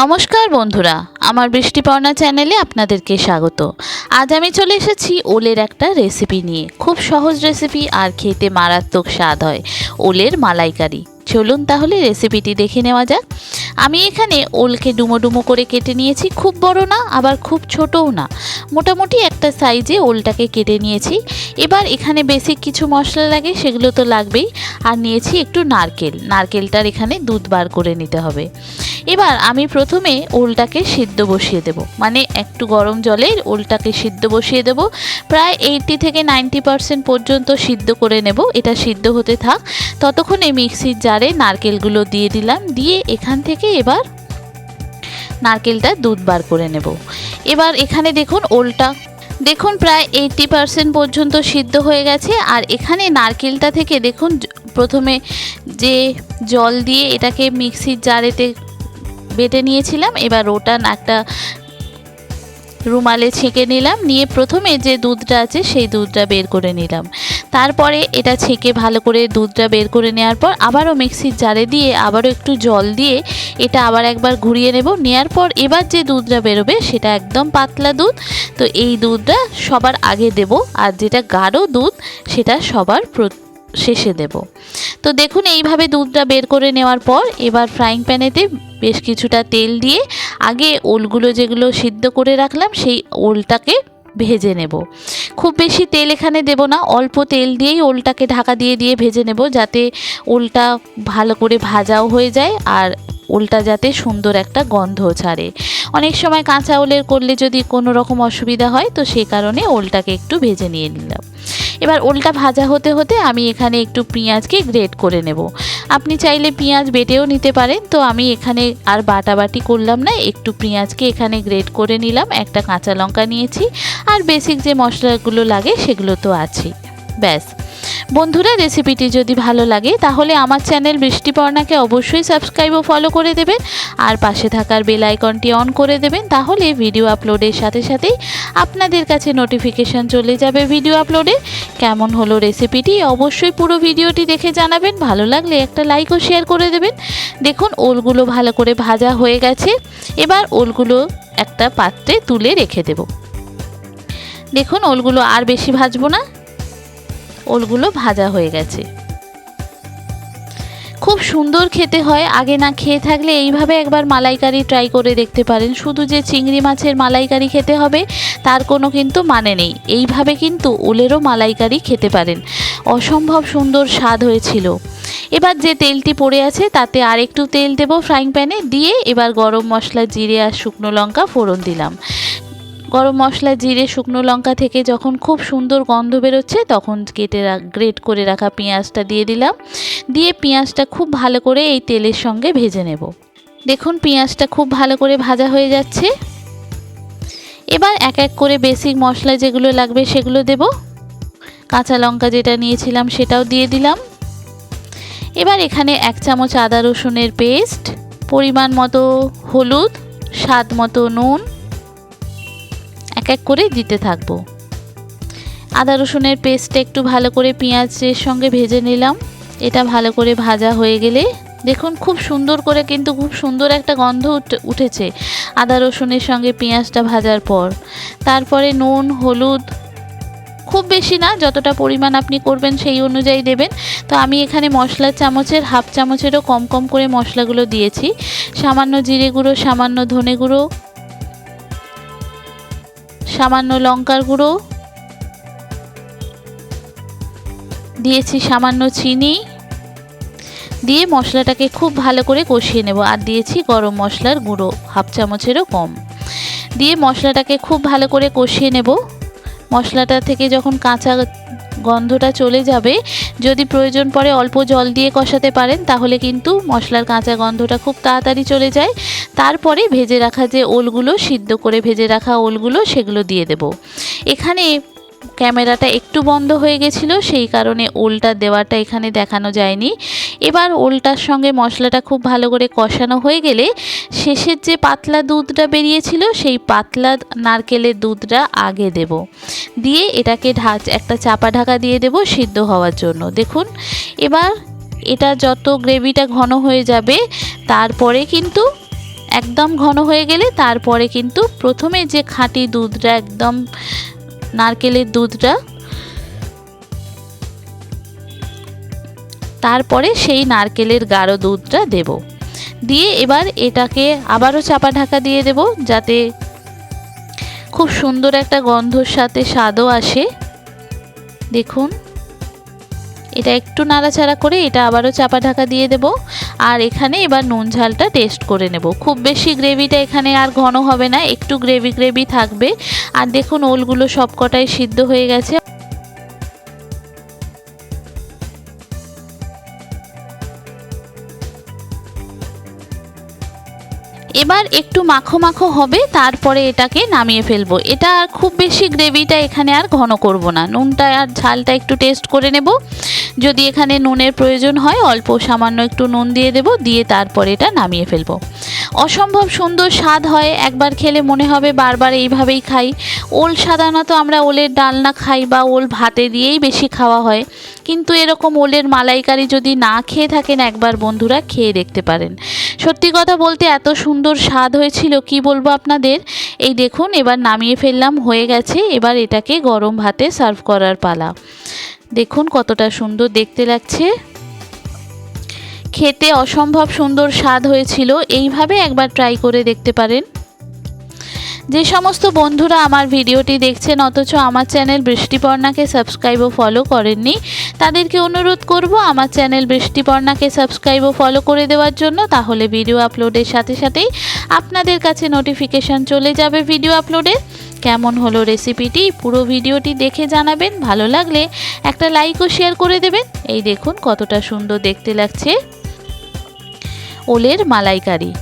নমস্কার বন্ধুরা, আমার বৃষ্টিপর্ণা চ্যানেলে আপনাদেরকে স্বাগত। আজ আমি চলে এসেছি ওলের একটা রেসিপি নিয়ে। খুব সহজ রেসিপি আর খেতে মারাত্মক স্বাদ হয়, ওলের মালাইকারি। চলুন তাহলে রেসিপিটি দেখে নেওয়া যাক। আমি এখানে ওলকে ডুমো ডুমো করে কেটে নিয়েছি, খুব বড় না, আবার খুব ছোটও না। মোটামুটি একটা সাইজে ওলটাকে কেটে নিয়েছি। এবার এখানে বেসিক কিছু মশলা লাগে, সেগুলো তো লাগবেই। আর নিয়েছি একটু নারকেল। নারকেলটার এখানে দুধ বার করে নিতে হবে। এবার আমি প্রথমে ওলটাকে সিদ্ধ বসিয়ে দেব। মানে একটু গরম জলে ওলটাকে সিদ্ধ বসিয়ে দেব। প্রায় এইটটি থেকে নাইনটি পর্যন্ত সিদ্ধ করে নেব। এটা সিদ্ধ হতে থাক। ততক্ষণে মিক্সির জারে নারকেলগুলো দিয়ে দিলাম, দিয়ে এখান থেকে এবার নারকেলটা দুধ বার করে নেব। এবার এখানে দেখুন ওলটা। দেখুন প্রায় এইটটি পারসেন্ট পর্যন্ত সিদ্ধ হয়ে গেছে, আর এখানে নারকেলটা থেকে দেখুন প্রথমে যে জল দিয়ে এটাকে মিক্সির জারেতে বেটে নিয়েছিলাম, এবার ওটা একটা রুমালে ছেঁকে নিলাম, নিয়ে প্রথমে যে দুধটা আছে সেই দুধটা বের করে নিলাম। তারপরে এটা ছেঁকে ভালো করে দুধটা বের করে নেওয়ার পর আবারও মিক্সির জারে দিয়ে আবারও একটু জল দিয়ে এটা আবার একবার ঘুরিয়ে নেব। নেওয়ার পর এবার যে দুধটা বেরোবে সেটা একদম পাতলা দুধ। তো এই দুধটা সবার আগে দেব আর যেটা গাঢ় দুধ সেটা সবার শেষে দেব। তো দেখুন এইভাবে দুধটা বের করে নেওয়ার পর এবার ফ্রাইং প্যানেতে বেশ কিছুটা তেল দিয়ে আগে ওলগুলো যেগুলো সিদ্ধ করে রাখলাম সেই ওলটাকে ভেজে নেব। খুব বেশি তেল এখানে দেব না, অল্প তেল দিয়েই ওলটাকে ঢাকা দিয়ে দিয়ে ভেজে নেব যাতে ওলটা ভালো করে ভাজাও হয়ে যায় আর ওলটা যাতে সুন্দর একটা গন্ধ ছাড়ে। অনেক সময় কাঁচা ওলের করলে যদি কোনো রকম অসুবিধা হয়, তো সেই কারণে ওলটাকে একটু ভেজে নিয়ে নিলাম। এবার ওলটা ভাজা হতে হতে আমি এখানে একটু পেঁয়াজকে গ্রেট করে নেব। আপনি চাইলে পেঁয়াজ বেটেও নিতে পারেন। তো আমি এখানে আর বাটাবাটি করলাম না, একটু পেঁয়াজকে এখানে গ্রেট করে নিলাম, একটা কাঁচা লঙ্কা নিয়েছি। আর বেসিক যে মশলাগুলো লাগে সেগুলো তো আছেই। ব্যাস। বন্ধুরা রেসিপিটি যদি ভালো লাগে, তাহলে আমার চ্যানেল বৃষ্টিপর্ণাকে অবশ্যই সাবস্ক্রাইব ও ফলো করে দেবেন। আর পাশে থাকার বেল আইকনটি অন করে দেবেন, তাহলে ভিডিও আপলোডের সাথে সাথেই আপনাদের কাছে নোটিফিকেশান চলে যাবে ভিডিও আপলোডে কেমন হলো রেসিপিটি অবশ্যই পুরো ভিডিওটি দেখে জানাবেন, ভালো লাগলে একটা লাইক ও শেয়ার করে দেবেন। দেখুন, ওলগুলো ভালো করে ভাজা হয়ে গেছে, এবার ওলগুলো একটা পাত্রে তুলে রেখে দেব। দেখুন, ওলগুলো আর বেশি ভাজবো না। ওলগুলো ভাজা হয়ে গেছে। খুব সুন্দর খেতে হয়, আগে না খেয়ে থাকলে এইভাবে একবার মালাইকারি ট্রাই করে দেখতে পারেন। শুধু যে চিংড়ি মাছের মালাইকারি খেতে হবে, তার কোনো কিন্তু মানে নেই। এইভাবে কিন্তু ওলেরও মালাইকারি খেতে পারেন। অসম্ভব সুন্দর স্বাদ হয়েছিল। এবার যে তেলটি পড়ে আছে, তাতে আর একটু তেল দেবো ফ্রাইং প্যানে দিয়ে এবার গরম মশলা, জিরে আর শুকনো লঙ্কা ফোড়ন দিলাম। গরম মশলা, জিরে, শুকনো লঙ্কা থেকে যখন খুব সুন্দর গন্ধ বেরোচ্ছে তখন কেটে গ্রেট করে রাখা পেঁয়াজটা দিয়ে দিলাম। দিয়ে পেঁয়াজটা খুব ভালো করে এই তেলের সঙ্গে ভেজে নেব। দেখুন পেঁয়াজটা খুব ভালো করে ভাজা হয়ে যাচ্ছে। এবার এক এক করে বেসিক মশলা যেগুলো লাগবে সেগুলো দেব। কাঁচা লঙ্কা যেটা নিয়েছিলাম সেটাও দিয়ে দিলাম। এবার এখানে এক চামচ আদা রসুনের পেস্ট, পরিমাণ মতো হলুদ, স্বাদ মতো নুন এক এক করে দিতে থাকব। আদা রসুনের পেস্টটা একটু ভালো করে পেঁয়াজের সঙ্গে ভেজে নিলাম। এটা ভালো করে ভাজা হয়ে গেলে দেখুন খুব সুন্দর করে কিন্তু খুব সুন্দর একটা গন্ধ উঠে- উঠেছে আদা রসুনের সঙ্গে পেঁয়াজটা ভাজার পর। তারপরে নুন, হলুদ, খুব বেশি না, যতটা পরিমাণ আপনি করবেন সেই অনুযায়ী দেবেন। তো আমি এখানে মশলার চামচের, হাফ চামচেরও কম কম করে মশলাগুলো দিয়েছি। সামান্য জিরে গুঁড়ো, সামান্য ধনে গুঁড়ো সামান্য লঙ্কার গুঁড়ো। দিয়েছি সামান্য চিনি। দিয়ে মশলাটাকে খুব ভালো করে কষিয়ে নেব। আর দিয়েছি গরম মশলার গুঁড়ো, হাফ চামচেরও কম। দিয়ে মশলাটাকে খুব ভালো করে কষিয়ে নেব। মশলাটা থেকে যখন কাঁচা গন্ধটা চলে যাবে, যদি প্রয়োজন পড়ে অল্প জল দিয়ে কষাতে পারেন, তাহলে কিন্তু মশলার কাঁচা গন্ধটা খুব তাড়াতাড়ি চলে যায়। তারপরে ভেজে রাখা যে ওলগুলো, সিদ্ধ করে ভেজে রাখা ওলগুলো, সেগুলো দিয়ে দেব। এখানে ক্যামেরাটা একটু বন্ধ হয়ে গেছিল, সেই কারণে ওলটা দেওয়াটা এখানে দেখানো যায়নি। এবার ওলটার সঙ্গে মশলাটা খুব ভালো করে কষানো হয়ে গেলে শেষের যে পাতলা দুধটা বেরিয়েছিল, সেই পাতলা নারকেলের দুধটা আগে দেব। দিয়ে এটাকে ঢাক একটা চাপা ঢাকা দিয়ে দেব সিদ্ধ হওয়ার জন্য। দেখুন, এবার এটা যত গ্রেভিটা ঘন হয়ে যাবে, তারপরে কিন্তু একদম ঘন হয়ে গেলে তারপরে কিন্তু প্রথমে যে খাঁটি দুধটা, একদম নারকেলের দুধটা, তারপরে সেই নারকেলের গাঢ় দুধটা দেব। দিয়ে এবার এটাকে আবারও চাপা ঢাকা দিয়ে দেব যাতে খুব সুন্দর একটা গন্ধর সাথে স্বাদও আসে। দেখুন, এটা একটু নাড়াচাড়া করে এটা আবারও চাপা ঢাকা দিয়ে দেব। আর এখানে এবার নুন ঝালটা টেস্ট করে নেব। খুব বেশি গ্রেভিটা এখানে আর ঘন হবে না, একটু গ্রেভি গ্রেভি থাকবে। আর দেখুন, ওলগুলো সবকটাই সিদ্ধ হয়ে গেছে। এবার একটু মাখো মাখো হবে, তারপরে এটাকে নামিয়ে ফেলব। এটা আর খুব বেশি গ্রেভিটা এখানে আর ঘন করব না। নুনটা আর ঝালটা একটু টেস্ট করে নেব। যদি এখানে নুনের প্রয়োজন হয়, অল্প সামান্য একটু নুন দিয়ে দেব, দিয়ে তারপরে এটা নামিয়ে ফেলব। অসম্ভব সুন্দর স্বাদ হয়, একবার খেলে মনে হবে বারবার এইভাবেই খাই। ওল সাধারণত আমরা ওলের ডালনা খাই বা ওল ভাতে দিয়েই বেশি খাওয়া হয়। কিন্তু এরকম ওলের মালাইকারি যদি না খেয়ে থাকেন, একবার বন্ধুরা খেয়ে দেখতে পারেন। সত্যি কথা বলতে এত সুন্দর স্বাদ হয়েছিল, কি বলব আপনাদের? এই দেখুন, এবার নামিয়ে ফেললাম, হয়ে গেছে, এবার এটাকে গরম ভাতে সার্ভ করার পালা। দেখুন কতটা সুন্দর দেখতে লাগছে। খেতে অসম্ভব সুন্দর স্বাদ হয়েছিল, এইভাবে একবার ট্রাই করে দেখতে পারেন। যে সমস্ত বন্ধুরা আমার ভিডিওটি দেখছেন, অথচ আমার চ্যানেল বৃষ্টিপর্ণাকে সাবস্ক্রাইব ও ফলো করেননি, তাদেরকে অনুরোধ করব আমার চ্যানেল বৃষ্টিপর্ণাকে সাবস্ক্রাইব ও ফলো করে দেওয়ার জন্য, তাহলে ভিডিও আপলোডের সাথে সাথেই আপনাদের কাছে নোটিফিকেশান চলে যাবে ভিডিও আপলোডের কেমন হলো রেসিপিটি পুরো ভিডিওটি দেখে জানাবেন, ভালো লাগলে একটা লাইক ও শেয়ার করে দেবেন। এই দেখুন কতটা সুন্দর দেখতে লাগছে। ওলের মালাইকারি।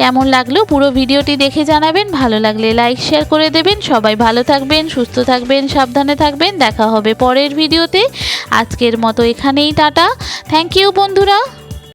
কেমন লাগল পুরো ভিডিওটি দেখে জানাবেন। ভালো লাগলে লাইক শেয়ার করে দেবেন। সবাই ভালো থাকবেন, সুস্থ থাকবেন, সাবধানে থাকবেন। দেখা হবে পরের ভিডিওতে। আজকের মতো এখানেই, টাটা। থ্যাংক ইউ বন্ধুরা।